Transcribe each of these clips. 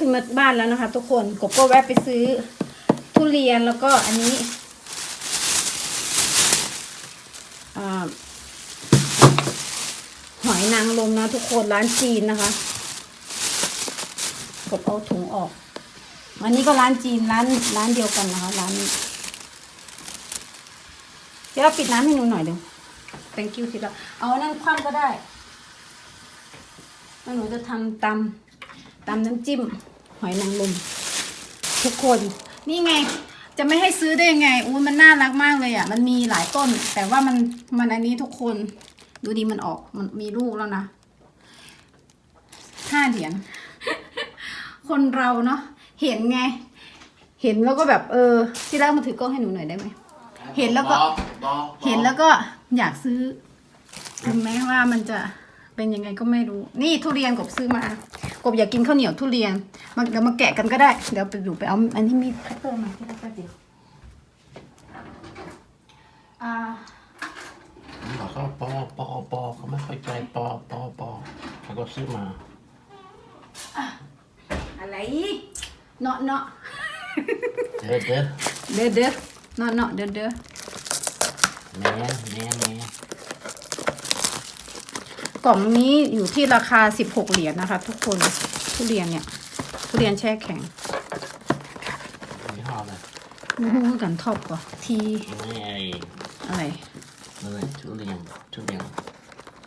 ขึ้นมาบ้านแล้วนะคะ ทุกคนกบก็แวะไปซื้อทุเรียนแล้วก็อันนี้หอยนางรมนะทุกคนร้านจีนนะคะกบเอาถุงออก อันนี้ก็ร้านจีนร้านร้านเดียวกันนะคะร้านเดี๋ยวเราปิดน้ำให้หนูหน่อยเดี๋ยว thank you ทีละเอานนั่งคว่ำก็ได้แล้วหนูจะทำตำ ตำน้ำจิ้ม หอยนางรมทุกคน นี่ไง จะไม่ให้ซื้อได้ยังไงอู้มันน่ารักมากเลยอะ มันมีหลายต้น แต่ว่ามันมันอันนี้ทุกคน ดูดีมันออกมันมีลูกแล้วนะห้าเหรียญคนเราเนาะเห็นไง เห็นแล้วก็แบบเออที่แรกมาถือกล้องให้หนูหน่อยได้ไหมเห็นแล้วก็ บอกบอกเห็นแล้วก็อยากซื้อ ถึงแม้ว่ามันจะ เป็นยังไงก็ไม่รู้ นี่ทุเรียนกบซื้อมา กบอยากกินข้าวเหนียวทุเรียนมาเดี๋ยวมาแกะกันก็ได้ เดี๋ยวไปดูไปเอาอันนี้มีคัตเตอร์มาที่แป๊บเดียวอ่าบอกเขาปอปอปอเขาไม่เข้าใจปอปอปอเขาก็ซื้อมาอะไรเนาะเนาะเด้อเด้อเด้อเด้อเนาะเนาะเด้อเด้อแม่แม่แม่ กล่องนี้อยู่ที่ราคา 16 เหรียญนะคะ ทุกคนทุเรียนเนี่ยทุเรียนแช่แข็งยี่ห้ออะไรมูฮู้กันท็อปกว่าทีนี่ไอ้อะไรนั่นแหละทุเรียนทุเรียน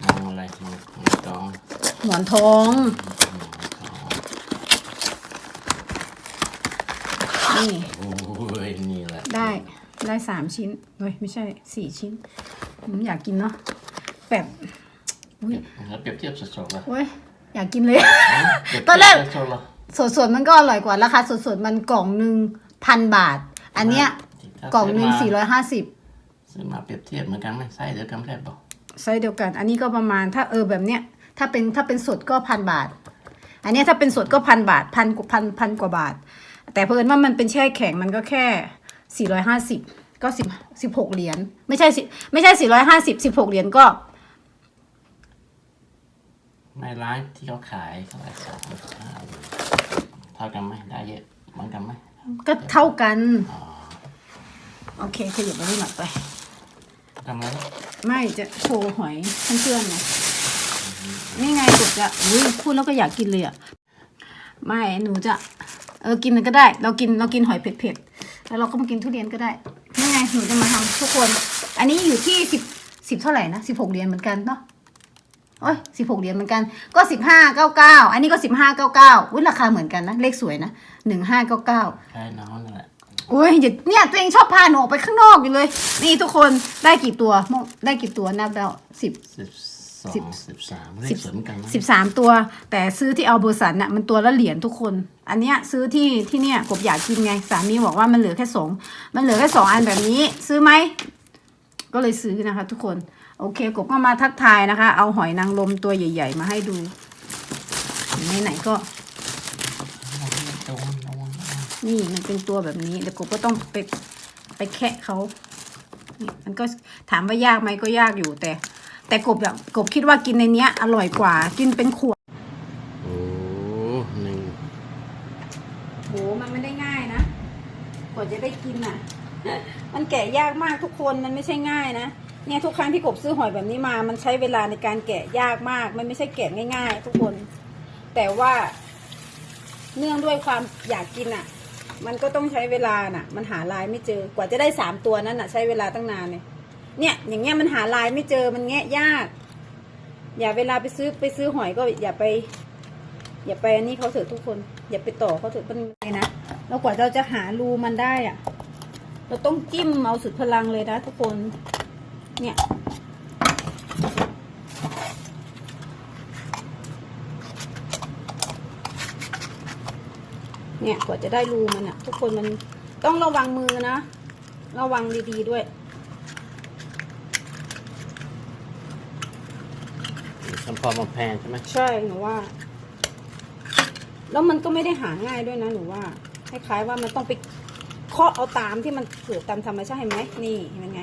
มองอะไรมองมองตองหมอนทองมองตองนี่โอ้ยนี่แหละได้ได้สามชิ้นเฮ้ยไม่ใช่สี่ชิ้นผมอยากกินเนาะแบบ อุ้ยแล้วเปรียบเทียบสดๆเลยเว้ยอยากกินเลย เปรียบตอนแรกเทียบสดๆเลยสดๆมันก็อร่อยกว่าราคาสดๆมันกล่องหนึ่งพันบาท อันเนี้ยถ้ากล่องหนึ่งซื้สี่มาร้อยห้าสิบซื้อมาเปรียบเทียบเหมือนกันไหมไส้เดียวกันแทบบอกไซส์เดียวกัน อันนี้ก็ประมาณถ้าเออแบบเนี้ยถ้าเป็นถ้าเป็นสดก็พันบาท อันเนี้ยถ้าเป็นสดก็พันบาทพันกว่าพันพันกว่าบาท แต่เพิ่นว่ามันเป็นแช่แข็งมันก็แค่สี่ร้อยห้าสิบก็สิบสิบหกเหรียญไม่ใช่สิไม่ใช่สี่ร้อยห้าสิบสิบหกเหรียญก็ ไม่ร้านที่เขาขายเขาขายสองห้าเท่ากันไหมได้เยอะเหมือนกันไหมก็เท่ากัน อ๋อโอเคขยับไปนี่หน่อยไป ทำไมไม่จะโชว์หอยเพื่อนๆไงนี่ไงกดจะอุ้ยพูดแล้วก็อยากกินเลยอะ ไม่หนูจะเออกินมันก็ได้ เรากินเรากินหอยเผ็ดๆแล้วเราก็มากินทุเรียนก็ได้นี่ไงหนูจะมาทำทุกคน อันนี้อยู่ที่สิบสิบเท่าไหร่นะสิบหกเหรียญเหมือนกันเนาะ โอ้ยสิบหกเหรียญเหมือนกัน ก็สิบห้าเก้าเก้าอันนี้ก็สิบห้าเก้าเก้าอุ้ยราคาเหมือนกันนะ เลขสวยนะหนึ่งห้าเก้าเก้าใช่น้องนั่นแหละโอ้ยอย่าเนี่ยตัวเองชอบพาหนูออกไปข้างนอกอยู่เลย นี่ทุกคนได้กี่ตัวมองได้กี่ตัวนับแล้วสิบสิบสอสิบงสิบสามเลสิขบสวยเหมือนกันนะสิบสามตัว แต่ซื้อที่เอาเบอร์สันน่ะมันตัวละเหรียญทุกคน อันเนี้ยซื้อที่ที่เนี่ยกบอยากกินไงสามีบอกว่ามันเหลือแค่สองมันเหลือแค่สองอันแบบนี้ ซื้อไหมก็เลยซื้อนะคะ ทุกคน โอเคกบก็มาทักทายนะคะ เอาหอยนางรมตัวใหญ่ ๆ มาให้ดูไหนๆก็โดนโดนนี่มันเป็นตัวแบบนี้เดี๋ยวกบก็ต้องไปไปแคะเขานี่มันก็ถามว่ายากไหมก็ยากอยู่แต่ แต่กบแบบกบคิดว่ากินในเนี้ย อร่อยกว่า กินเป็นขวดโอ้หนึ่งโหมันไม่ได้ง่ายนะกว่าจะได้กินอะ มันแกะยากมากทุกคนมันไม่ใช่ง่ายนะ เนี่ยทุกครั้งที่กบซื้อหอยแบบนี้มา มันใช้เวลาในการแกะยากมาก มันไม่ใช่แกะง่าย ๆ ทุกคน แต่ว่า เนื่องด้วยความอยากกินอะ มันก็ต้องใช้เวลาน่ะ มันหาลายไม่เจอ กว่าจะได้สามตัวนั้นน่ะ ใช้เวลาตั้งนานเลย เนี่ยอย่างเงี้ยมันหาลายไม่เจอ มันแงะยาก อย่าเวลาไปซื้อไปซื้อหอยก็อย่าไป อย่าไปอันนี้เขาเถอะทุกคน อย่าไปต่อเขาเถอะมันไงนะ แล้วกว่าเราจะหารูมันได้อะ เราต้องจิ้มเอาสุดพลังเลยนะทุกคน เนี่ยเนี่ยกว่าจะได้รูมันอะทุกคนมันต้องระวังมือนะ ระวังดีๆด้วยคำพอมาแพงใช่ไหมใช่หนูว่า แล้วมันก็ไม่ได้หาง่ายด้วยนะหนูว่าคล้ายๆว่ามันต้องไปเคาะเอาตามที่มันเกิดตามธรรมชาติเห็นไหมนี่เห็นไหมไงเ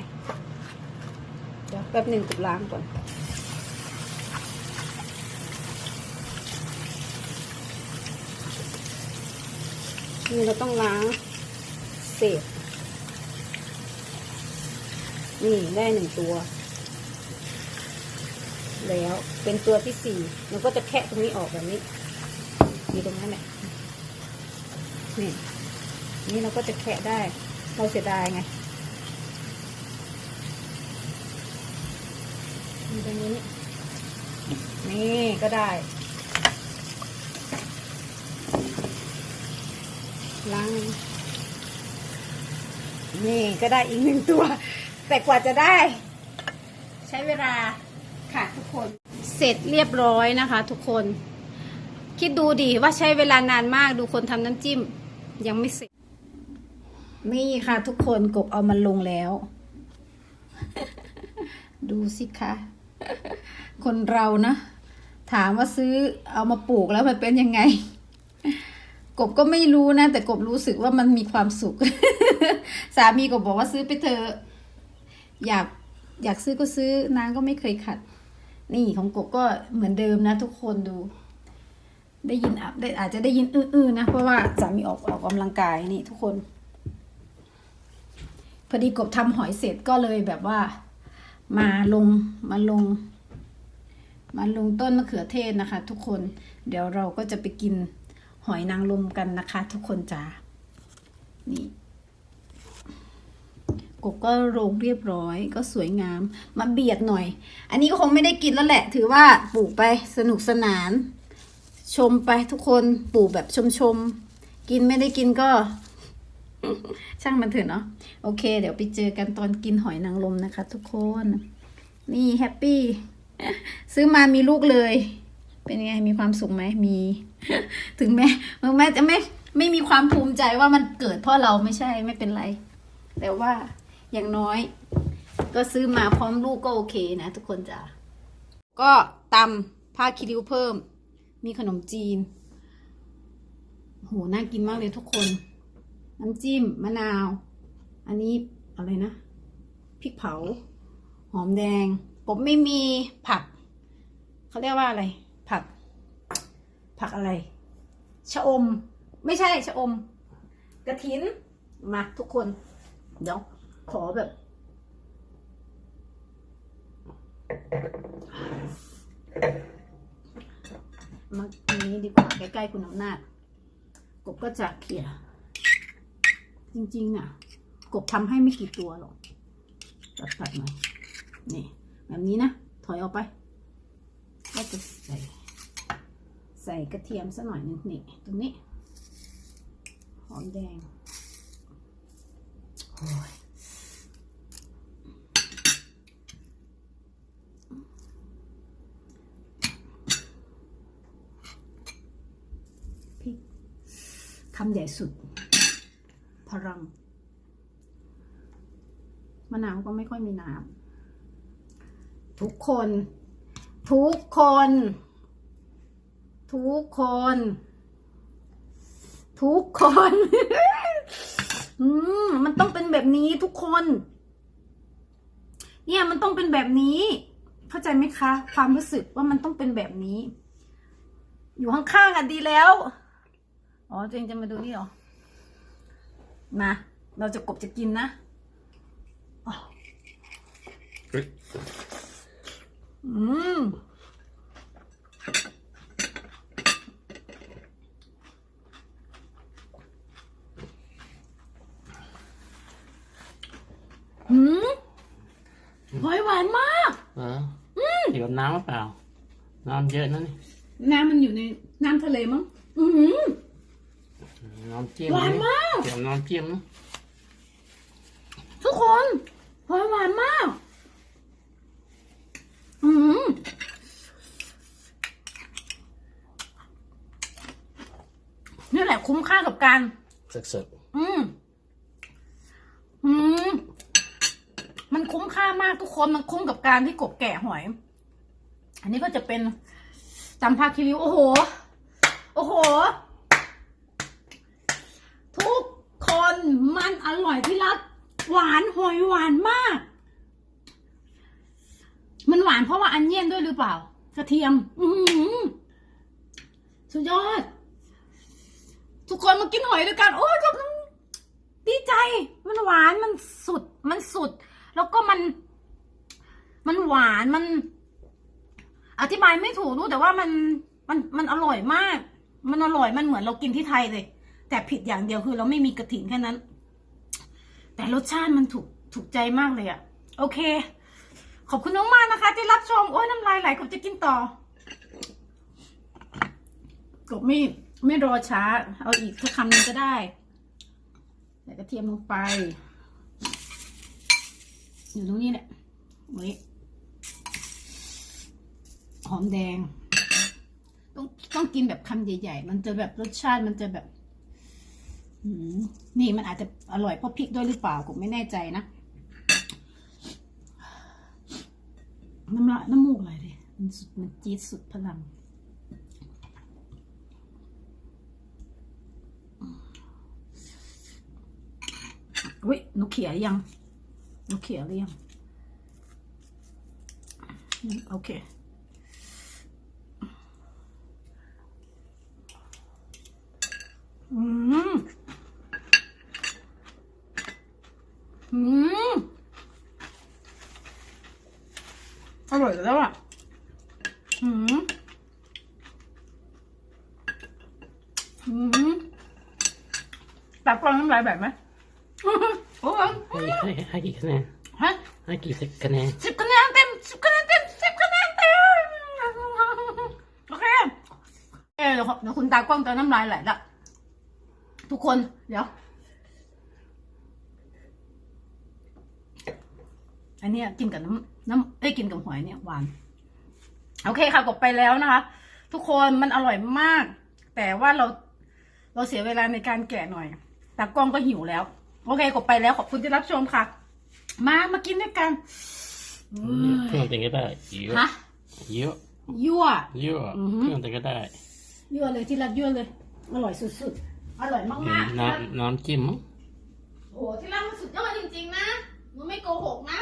ดี๋ยว แป๊บหนึ่งกดล้างก่อนนี่เราต้องล้างเศษ นี่ได้หนึ่งตัว แล้วเป็นตัวที่สี่มันก็จะแคะตรงนี้ออกแบบนี้มีตรงนั้นแหละนี่นี่เราก็จะแคะได้ เราเสียดายไง มีตรงนี้ นี่ก็ได้ ล้าง นี่ก็ได้อีกหนึ่งตัว แต่กว่าจะได้ ใช้เวลาค่ะทุกคน เสร็จเรียบร้อยนะคะ ทุกคน คิดดูดิว่าใช้เวลานานมากดูคนทำน้ำจิ้ม ยังไม่เสร็จ นี่ค่ะทุกคนกบเอามันลงแล้ว ดูสิคะ คนเรานะถามว่าซื้อเอามาปลูกแล้วมันเป็นยังไง กบก็ไม่รู้นะ แต่กบรู้สึกว่ามันมีความสุข สามีกบบอกว่าซื้อไปเถอะอยากอยากซื้อก็ซื้อนางก็ไม่เคยขัด นี่ของกบก็เหมือนเดิมนะ ทุกคนดู ได้ยินอะได้อาจจะได้ยินอื้อๆนะ เพราะว่าสามีออกออกกำลังกายนี่ทุกคน พอดีกบทำหอยเสร็จก็เลยแบบว่า มาลงมาลง มาลงต้นมะเขือเทศนะคะ ทุกคนเดี๋ยวเราก็จะไปกินหอยนางรมกันนะคะ ทุกคนจ้านี่กบก็โรงเรียบร้อยก็สวยงาม มาเบียดหน่อย อันนี้ก็คงไม่ได้กินแล้วแหละ ถือว่าปลูกไปสนุกสนาน ชมไปทุกคนปลูกแบบชมชมกินไม่ได้กินก็ ช่างมันเถอะเนาะโอเค เดี๋ยวไปเจอกันตอนกินหอยนางรมนะคะ ทุกคน นี่แฮปปี้ซื้อมามีลูกเลย เป็นไงมีความสุขไหมมี ถึงแม้แม้จะไม่ไม่มีความภูมิใจว่ามันเกิดเพราะเราไม่ใช่ไม่เป็นไร แต่ว่าอย่างน้อย ก็ซื้อมาพร้อมลูกก็โอเคนะ ทุกคนจ้ะก็ตำผ้าคิริวเพิ่ม มีขนมจีนโหน่ากินมากเลยทุกคน น้ำจิ้ม มะนาว อันนี้อะไรนะ พริกเผา หอมแดง ผมไม่มีผัก เขาเรียกว่าอะไร ผัก ผักอะไร ชะอม ไม่ใช่ชะอม กระถิน มาทุกคน เดี๋ยว ขอแบบ มาอันนี้ดีกว่า ใกล้ๆคุณอำนาจกบก็จะเขี่ย จริงๆอะ กบทำให้ไม่กี่ตัวหรอกตัดตัดหน่อยนี่แบบนี้นะ ถอยออกไป ก็จะใส่ ใส่กระเทียมสักหน่อยนึงนี่ตรงนี้หอมแดงโอ้ยพริกคำใหญ่สุด พลัง มะนาวก็ไม่ค่อยมีน้ำทุกคน ทุกคน ทุกคน ทุกคนอืมมันต้องเป็นแบบนี้ทุกคน เนี่ยมันต้องเป็นแบบนี้ เข้าใจไหมคะ ความรู้สึกว่ามันต้องเป็นแบบนี้ อยู่ข้างๆอะดีแล้ว อ๋อเองจะมาดูนี่เหรอ มา เราจะกบจะกินนะอืมหืมหอยหวานมากเหรอเดี๋ยวน้ำหรือเปล่า น้ำเยอะนะนี่น้ำมันอยู่ในน้ำทะเลมั้ง อือหื อน้ำจิ้มหวานมากเดี๋ยวน้ำจิ้มนะทุกคนหอยหวานมาก อืมนี่แหละคุ้มค่ากับการสดอืม อืม มันคุ้มค่ามากทุกคน มันคุ้มกับการที่กบแกะหอย อันนี้ก็จะเป็นตำผ้าคิริว โอ้โห โอ้โห ทุกคนมัน อร่อยที่รักหวานหอยหวานมาก มันหวานเพราะว่าอันเนียนด้วยหรือเปล่า กระเทียม อืสุดยอด ทุกคนมากินหอยด้วยกัน โอ้ยกับน้ำดีใจ มันหวานมันสุด มันสุด แล้วก็มัน มันหวานมัน อธิบายไม่ถูกรู้แต่ว่ามันมันมันอร่อยมาก มันอร่อยมันเหมือนเรากินที่ไทยเลย แต่ผิดอย่างเดียวคือเราไม่มีกระถิ่นแค่นั้น แต่รสชาติมันถูกถูกใจมากเลยอะโอเค ขอบคุณมากๆนะคะ ที่รับชม โอ้ยน้ำลายไหลกบจะกินต่อกบไม่ไม่รอช้า เอาอีกสักคำนึงก็ได้ใส่กระเทียมลงไป อยู่ตรงนี้แหละไว้หอมแดง ต้องต้องกินแบบคำใหญ่ ๆ มันจะแบบรสชาติมันจะแบบ นี่มันอาจจะอร่อยเพราะพริกด้วยหรือเปล่าผมไม่แน่ใจนะน้ำลายน้ำมูกอะไรดิมันสุดมันจี๊ดสุดพลังอุ้ยหนูเขียยังหนูเขียหรือยังโอเคอืม อืมอร่อยแล้วอะอืมอืมตักกลองน้ำลายแบบไหมโอ้ยให้ให้ให้กี่คะแนนฮะให้กี่คะแนนสิบคะแนนเต็มสิบคะแนนเต็มสิบคะแนนเต็มโอเคเออเดี๋ยวเดี๋ยวคุณตากล้องจะน้ำลายไหลละทุกคนเดี๋ยว อันเนี้ยกินกับน้ำน้ำเอ้ยกินกับหอยเนี่ยหวาน โอเคค่ะกดไปแล้วนะคะ ทุกคนมันอร่อยมาก แต่ว่าเราเราเสียเวลาในการแกะหน่อยตากล้องก็หิวแล้ว โอเคกดไปแล้วขอบคุณที่รับชมค่ะ มามากินด้วยกันเพิ่มเติมก็ได้เยอะฮะเยอะยั่วเยอะอือฮึเพิ่มเติมก็ได้ยั่วเลยที่รักยั่วเลย อร่อยสุดๆอร่อยมากๆน้ำน้ำจิ้มมั้งโอ้โหที่รักมันสุดยอดจริงๆนะหนูไม่โกหกนะ